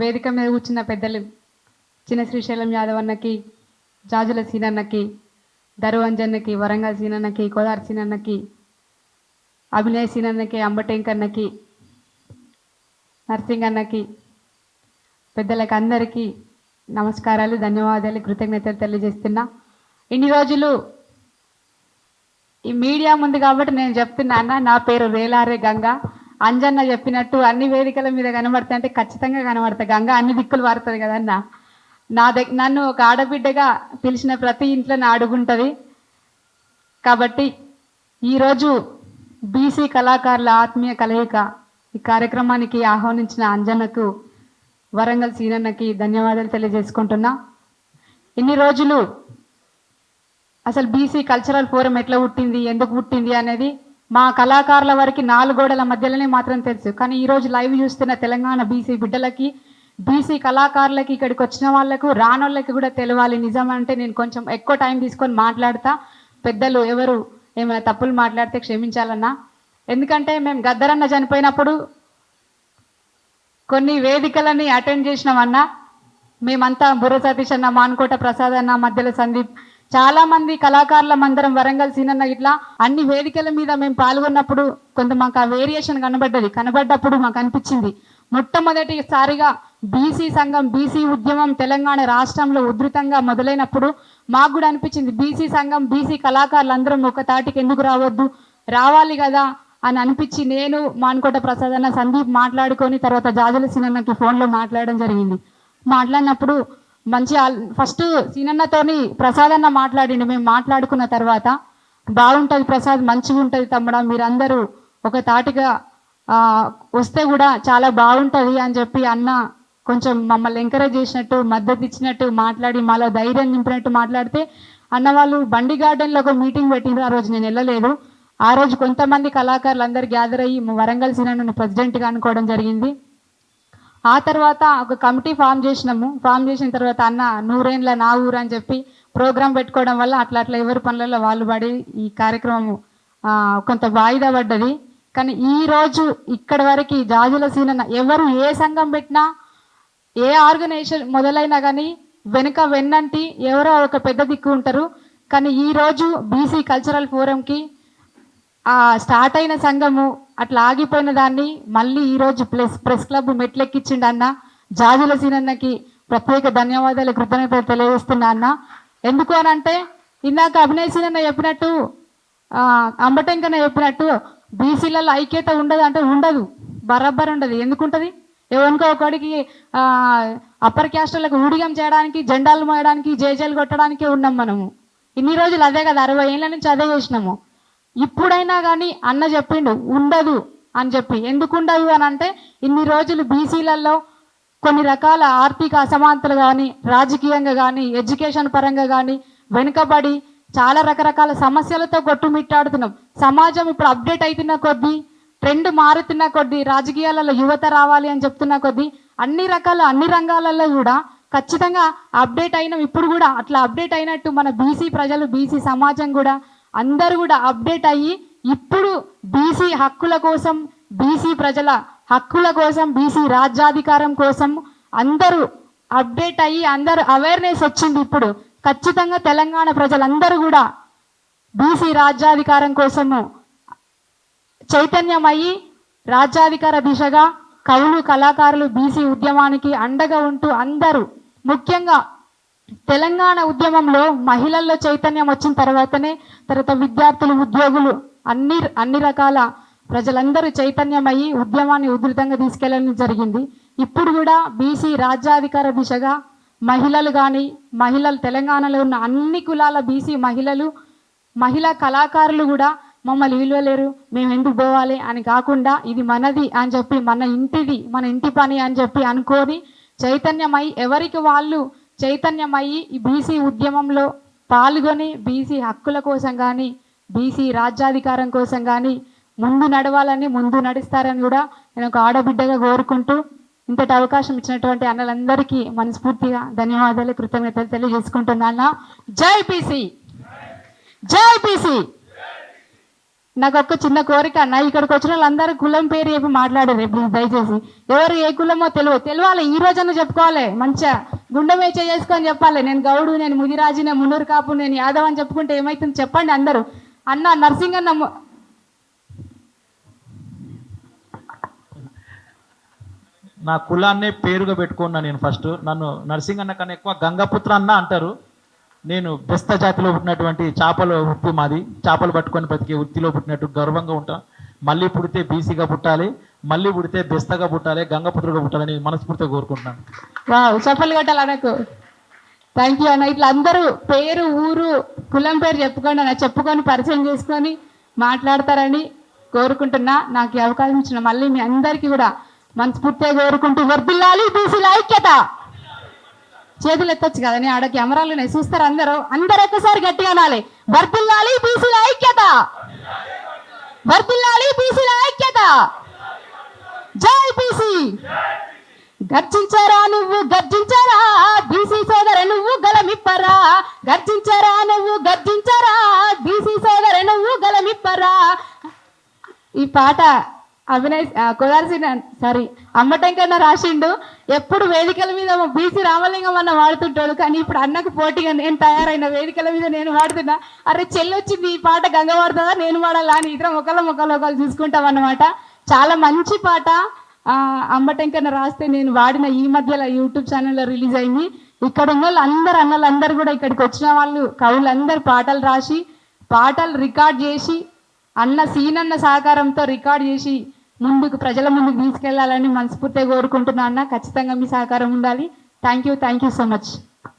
వేదిక మీద కూర్చున్న పెద్దలు చిన్న శ్రీశైలం యాదవ్ అన్నకి జాజుల సీనన్నకి దరు అంజన్నకి వరంగల్ సీనన్నకి కోదార్ సీనన్నకి అభినయ్ సీనన్నకి అంబటేంకన్నకి నర్సింగ్ అన్నకి పెద్దలకు అందరికీ నమస్కారాలు ధన్యవాదాలు కృతజ్ఞతలు తెలియజేస్తున్నా. ఇన్ని రోజులు ఈ మీడియా ముందు కాబట్టి నేను చెప్తున్నా అన్న నా పేరు రేలారే గంగా. అంజన్న చెప్పినట్టు అన్ని వేదికల మీద కనబడతాయి అంటే ఖచ్చితంగా కనబడతాయి. గంగ అన్ని దిక్కులు వారుతుంది కదన్న నా దగ్గర నన్ను ఒక ఆడబిడ్డగా పిలిచిన ప్రతి ఇంట్లో నా అడుగుంటుంది. కాబట్టి ఈరోజు బీసీ కళాకారుల ఆత్మీయ కలయిక ఈ కార్యక్రమానికి ఆహ్వానించిన అంజన్నకు వరంగల్ సీనన్నకి ధన్యవాదాలు తెలియజేసుకుంటున్నా. ఇన్ని రోజులు అసలు బీసీ కల్చరల్ ఫోరం ఎట్లా పుట్టింది ఎందుకు పుట్టింది అనేది మా కళాకారుల వరకు నాలుగు గోడల మధ్యలోనే మాత్రం తెలుసు. కానీ ఈరోజు లైవ్ చూస్తున్న తెలంగాణ బీసీ బిడ్డలకి బీసీ కళాకారులకి ఇక్కడికి వచ్చిన వాళ్ళకు రానోళ్ళకి కూడా తెలియాలి. నిజం అంటే నేను కొంచెం ఎక్కువ టైం తీసుకొని మాట్లాడతా. పెద్దలు ఎవరు ఏమైనా తప్పులు మాట్లాడితే క్షమించాలన్నా. ఎందుకంటే మేము గద్దరన్న చనిపోయినప్పుడు కొన్ని వేదికలని అటెండ్ చేసినామన్నా. మేమంతా బుర్ర సతీష్ అన్న మాన్కోట ప్రసాద్ అన్న మధ్యలో సందీప్ చాలా మంది కళాకారుల మందరం వరంగల్ సీనన్న ఇట్లా అన్ని వేదికల మీద మేము పాల్గొన్నప్పుడు కొంత మాకు ఆ వేరియేషన్ కనబడ్డది. కనబడ్డప్పుడు మాకు అనిపించింది. మొట్టమొదటిసారిగా బీసీ సంఘం బీసీ ఉద్యమం తెలంగాణ రాష్ట్రంలో ఉధృతంగా మొదలైనప్పుడు మాకు కూడా అనిపించింది. బీసీ సంఘం బీసీ కళాకారులందరం ఒక తాటికి ఎందుకు రావద్దు? రావాలి కదా అని అనిపించి నేను మాన్కోట ప్రసాద్ అన్న సందీప్ మాట్లాడుకొని తర్వాత జాజల సీనన్నకి ఫోన్లో మాట్లాడడం జరిగింది. మాట్లాడినప్పుడు మంచి ఫస్ట్ సీనన్నతోని ప్రసాద్ అన్న మాట్లాడిండు. మేము మాట్లాడుకున్న తర్వాత బాగుంటుంది ప్రసాద్ మంచిగా ఉంటుంది తమ్ముడ మీరందరూ ఒక తాటిగా వస్తే కూడా చాలా బాగుంటుంది అని చెప్పి అన్న కొంచెం మమ్మల్ని ఎంకరేజ్ చేసినట్టు మద్దతు ఇచ్చినట్టు మాట్లాడి మాలో ధైర్యం నింపినట్టు మాట్లాడితే అన్న వాళ్ళు బండి గార్డెన్లో ఒక మీటింగ్ పెట్టిండ్రు. ఆ రోజు నేను వెళ్ళలేదు. ఆ రోజు కొంతమంది కళాకారులు అందరు గ్యాదర్ అయ్యి వరంగల్ సినిమాను ప్రెసిడెంట్గా అనుకోవడం జరిగింది. ఆ తర్వాత ఒక కమిటీ ఫామ్ చేసినాము. ఫామ్ చేసిన తర్వాత అన్న నూరేండ్ల నా ఊరు అని చెప్పి ప్రోగ్రాం పెట్టుకోవడం వల్ల అట్లా అట్లా ఎవరి పనులలో వాళ్ళు పడి ఈ కార్యక్రమం కొంత వాయిదా పడ్డది. కానీ ఈ రోజు ఇక్కడి వరకు జాజుల సీనన్న ఎవరు ఏ సంఘం పెట్టినా ఏ ఆర్గనైజేషన్ మొదలైనా కానీ వెనుక వెన్నంటి ఎవరో ఒక పెద్ద దిక్కు ఉంటారు. కానీ ఈ రోజు బీసీ కల్చరల్ ఫోరంకి ఆ స్టార్ట్ అయిన సంఘము అట్లా ఆగిపోయిన దాన్ని మళ్ళీ ఈరోజు ప్లస్ ప్రెస్ క్లబ్ మెట్లెక్కించిండు అన్న. జాజుల సీనన్నకి ప్రత్యేక ధన్యవాదాలు కృతజ్ఞతలు తెలియజేస్తున్నా అన్న. ఎందుకు అని అంటే ఇందాక అభినయ్ సీనన్న చెప్పినట్టు ఆ, అంబటంకన్న చెప్పినట్టు బీసీలలో ఐక్యత ఉండదు అంటే ఉండదు. బరబ్బర్ ఉండదు. ఎందుకుంటుంది? ఎవరికో ఒకడికి అప్పర్ క్యాస్ట్లకు ఊడిగం చేయడానికి జెండాలు మోయడానికి జేజేలు కొట్టడానికి ఉన్నాం మనము. ఇన్ని రోజులు అదే కదా అరవై ఏళ్ళ నుంచి అదే చేసినాము. ఇప్పుడైనా కానీ అన్న చెప్పిండు ఉండదు అని చెప్పి. ఎందుకు ఉండదు అని అంటే ఇన్ని రోజులు బీసీలలో కొన్ని రకాల ఆర్థిక అసమానతలు కానీ రాజకీయంగా కానీ ఎడ్యుకేషన్ పరంగా కానీ వెనుకబడి చాలా రకరకాల సమస్యలతో కొట్టుమిట్టాడుతున్నాం. సమాజం ఇప్పుడు అప్డేట్ అవుతున్న కొద్దీ ట్రెండ్ మారుతున్న కొద్దీ రాజకీయాలలో యువత రావాలి అని చెప్తున్న కొద్దీ అన్ని రకాల అన్ని రంగాలలో కూడా ఖచ్చితంగా అప్డేట్ అయిన. ఇప్పుడు కూడా అట్లా అప్డేట్ అయినట్టు మన బీసీ ప్రజలు బీసీ సమాజం కూడా అందరూ కూడా అప్డేట్ అయ్యి ఇప్పుడు బీసీ హక్కుల కోసం బీసీ ప్రజల హక్కుల కోసం బీసీ రాజ్యాధికారం కోసం అందరూ అప్డేట్ అయ్యి అందరూ అవేర్నెస్ వచ్చింది ఇప్పుడు. ఖచ్చితంగా తెలంగాణ ప్రజలందరూ కూడా బీసీ రాజ్యాధికారం కోసము చైతన్యమయ్యి రాజ్యాధికార దిశగా కవులు కళాకారులు బీసీ ఉద్యమానికి అండగా ఉంటూ అందరూ ముఖ్యంగా తెలంగాణ ఉద్యమంలో మహిళల్లో చైతన్యం వచ్చిన తర్వాతనే తర్వాత విద్యార్థులు ఉద్యోగులు అన్ని అన్ని రకాల ప్రజలందరూ చైతన్యమయ్యి ఉద్యమాన్ని ఉధృతంగా తీసుకెళ్ళడం జరిగింది. ఇప్పుడు కూడా బీసీ రాజ్యాధికార దిశగా మహిళలు కానీ మహిళలు తెలంగాణలో ఉన్న అన్ని కులాల బీసీ మహిళలు మహిళా కళాకారులు కూడా మమ్మల్ని విలువలేరు మేము ఎందుకు పోవాలి అని కాకుండా ఇది మనది అని చెప్పి మన ఇంటిది మన ఇంటి పని అని చెప్పి అనుకొని చైతన్యమై ఎవరికి వాళ్ళు చైతన్యమయ్యి ఈ బీసీ ఉద్యమంలో పాల్గొని బీసీ హక్కుల కోసం కానీ బీసీ రాజ్యాధికారం కోసం కానీ ముందు నడవాలని ముందు నడుస్తారని కూడా నేను ఒక ఆడబిడ్డగా కోరుకుంటూ ఇంతటి అవకాశం ఇచ్చినటువంటి అన్నలందరికీ మనస్ఫూర్తిగా ధన్యవాదాలు కృతజ్ఞతలు తెలియజేసుకుంటున్నాను జై పీసీ! జై పీసీ! నాకు ఒక చిన్న కోరిక నా ఇక్కడికి వచ్చిన వాళ్ళందరూ కులం పేరు చెప్పి మాట్లాడారు దయచేసి. ఎవరు ఏ కులమో తెలియదు తెలియాలి ఈ రోజన్నా చెప్పుకోవాలి మంచిగా. గుండెమేచ చేసుకొని చెప్పాలి. నేను గౌడు నేను ముదిరాజు నేను మున్నూరు కాపు నేను యాదవ్ అని చెప్పుకుంటే ఏమైతుంది చెప్పండి అందరూ. అన్న నర్సింగ్ అన్న నా కులాన్నే పేరుగా పెట్టుకున్నా నేను ఫస్ట్. నన్ను నర్సింగ్ అన్న కన్నా ఎక్కువ గంగపుత్ర అన్న అంటారు. నేను బెస్త జాతిలో పుట్టినటువంటి చేపల వృత్తి మాది. చేపలు పట్టుకొని బతికే వృత్తిలో పుట్టినట్టు గర్వంగా ఉంటాను మళ్ళీ పుడితే బీసీగా పుట్టాలి. మళ్ళీ పుడితే బెస్తగా పుట్టాలి గంగపుత్రుగా పుట్టాలని మనస్ఫూర్తిగా కోరుకుంటున్నాను. వావ్ చప్పలు కొట్టాలి అన్నకు థ్యాంక్ యూ అన్న. ఇట్లా అందరూ పేరు ఊరు కులం పేరు చెప్పుకోండి అన్న. చెప్పుకొని పరిచయం చేసుకొని మాట్లాడతారని కోరుకుంటున్నా. నాకు అవకాశం ఇచ్చిన మళ్ళీ మీ అందరికీ కూడా మనస్ఫూర్తిగా కోరుకుంటూ వర్దిల్లాలి బీసీల ఐక్యత. చేతులు ఎత్తొచ్చు కదా నేను ఆడ కెమెరాలు చూస్తారు అందరూ. అందరు ఒక్కసారి గట్టిగా అనాలి. వర్దిల్లాలి బీసీల ఐక్యత. వర్దిల్లాలి బీసీల ఐక్యత. గర్జించరా నువ్వు గర్జించరా? బీసీ సోదర నువ్వు గలమిప్పరా? గర్జించరా నువ్వు గర్జించరా? బీసీ సోదర నువ్వు గలమిప్పరా? ఈ పాట అభినయ్ కుదార్సిన సారీ అమ్మటంకన్నా రాసిండు. ఎప్పుడు వేదికల మీద బీసీ రామలింగం అన్న వాడుతుంటాడు కానీ ఇప్పుడు అన్నకు పోటీగా నేను తయారైన. వేదికల మీద నేను వాడుతున్నా. అరే చెల్లొచ్చింది ఈ పాట గంగ వాడుతుందా నేను వాడాలా అని ఇద్దరం ఒకళ్ళ ఒకళ్ళు ఒకళ్ళు చూసుకుంటాం అన్నమాట. చాలా మంచి పాట. ఆ, రాస్తే నేను వాడిన ఈ మధ్యలో యూట్యూబ్ ఛానల్లో రిలీజ్ అయింది. ఇక్కడ ఉన్న వాళ్ళు అందరు కూడా ఇక్కడికి వచ్చిన వాళ్ళు కవులందరూ పాటలు రాసి పాటలు రికార్డ్ చేసి అన్న సీనన్న సహకారంతో రికార్డ్ చేసి ముందుకు ప్రజల ముందుకు తీసుకెళ్ళాలని మనస్ఫూర్తిగా కోరుకుంటున్నా అన్న. ఖచ్చితంగా మీ సహకారం ఉండాలి. Thank you thank you so much